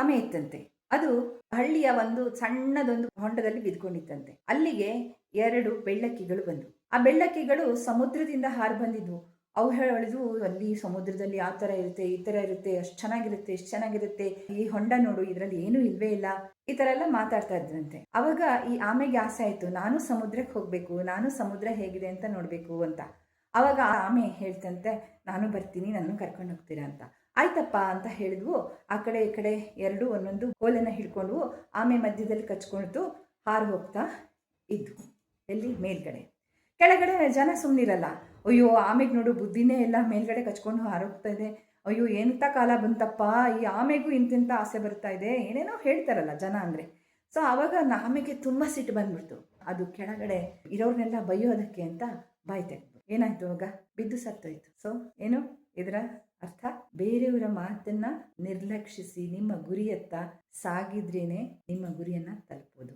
ಆಮೆ ಇತ್ತಂತೆ. ಅದು ಹಳ್ಳಿಯ ಒಂದು ಸಣ್ಣದೊಂದು ಹೊಂಡದಲ್ಲಿ ಬಿದ್ಕೊಂಡಿತ್ತಂತೆ. ಅಲ್ಲಿಗೆ ಎರಡು ಬೆಳ್ಳಕ್ಕಿಗಳು ಬಂದು. ಆ ಬೆಳ್ಳಕ್ಕಿಗಳು ಸಮುದ್ರದಿಂದ ಹಾರಿ ಬಂದಿದ್ವು. ಅವು ಹೇಳಿದ್ವು ಅಲ್ಲಿ ಸಮುದ್ರದಲ್ಲಿ ಆ ಥರ ಇರುತ್ತೆ, ಈ ಥರ ಇರುತ್ತೆ, ಅಷ್ಟು ಚೆನ್ನಾಗಿರುತ್ತೆ ಎಷ್ಟು ಚೆನ್ನಾಗಿರುತ್ತೆ, ಈ ಹೊಂಡ ನೋಡು, ಇದರಲ್ಲಿ ಏನೂ ಇಲ್ವೇ ಇಲ್ಲ, ಈ ಥರ ಎಲ್ಲ ಮಾತಾಡ್ತಾ ಇದ್ರಂತೆ. ಅವಾಗ ಈ ಆಮೆಗೆ ಆಸೆ ಆಯಿತು, ನಾನು ಸಮುದ್ರಕ್ಕೆ ಹೋಗಬೇಕು, ನಾನು ಸಮುದ್ರ ಹೇಗಿದೆ ಅಂತ ನೋಡಬೇಕು ಅಂತ. ಅವಾಗ ಆಮೆ ಹೇಳ್ತಂತೆ, ನಾನು ಬರ್ತೀನಿ ನನ್ನ ಕರ್ಕೊಂಡು ಹೋಗ್ತೀರಾ ಅಂತ. ಆಯ್ತಪ್ಪ ಅಂತ ಹೇಳಿದ್ವು. ಆ ಕಡೆ ಈ ಕಡೆ ಎರಡು ಒಂದೊಂದು ಕೋಲನ್ನು ಹಿಡ್ಕೊಂಡ್ವು. ಆಮೆ ಮಧ್ಯದಲ್ಲಿ ಕಚ್ಕೊಳ್ತು. ಹಾರು ಹೋಗ್ತಾ ಇದ್ವು. ಎಲ್ಲಿ? ಮೇಲ್ಗಡೆ. ಕೆಳಗಡೆ ಜನ ಸುಮ್ಮನಿರಲ್ಲ ಅಯ್ಯೋ, ಆಮೆಗೆ ನೋಡು, ಬುದ್ಧಿನೇ ಇಲ್ಲ. ಮೇಲ್ಗಡೆ ಕಚ್ಕೊಂಡು ಹಾರೋಗ್ತಾ ಇದೆ. ಅಯ್ಯೋ ಎಂಥ ಕಾಲ ಬಂತಪ್ಪ? ಈ ಆಮೆಗೂ ಇಂತಿಂಥ ಆಸೆ ಬರ್ತಾ ಇದೆ. ಏನೇನೋ ಹೇಳ್ತಾರಲ್ಲ ಜನ ಅಂದರೆ. ಸೊ, ಆವಾಗ ಆಮೆಗೆ ತುಂಬ ಸಿಟ್ಟು ಬಂದ್ಬಿಡ್ತು. ಅದು ಕೆಳಗಡೆ ಇರೋರ್ನೆಲ್ಲ ಬೈಯೋದಕ್ಕೆ ಅಂತ ಬಾಯ್ ತೆಗ್ದು ಏನಾಯ್ತು ಆಗ ಬಿದ್ದು ಸತ್ತೋಯ್ತು. ಸೊ ಏನು? ಇದರ ಅರ್ಥ? ಬೇರೆಯವರ ಮಾತನ್ನ ನಿರ್ಲಕ್ಷಿಸಿ ನಿಮ್ಮ ಗುರಿಯತ್ತ ಸಾಗಿದ್ರೇನೆ ನಿಮ್ಮ ಗುರಿಯನ್ನ ತಲುಪೋದು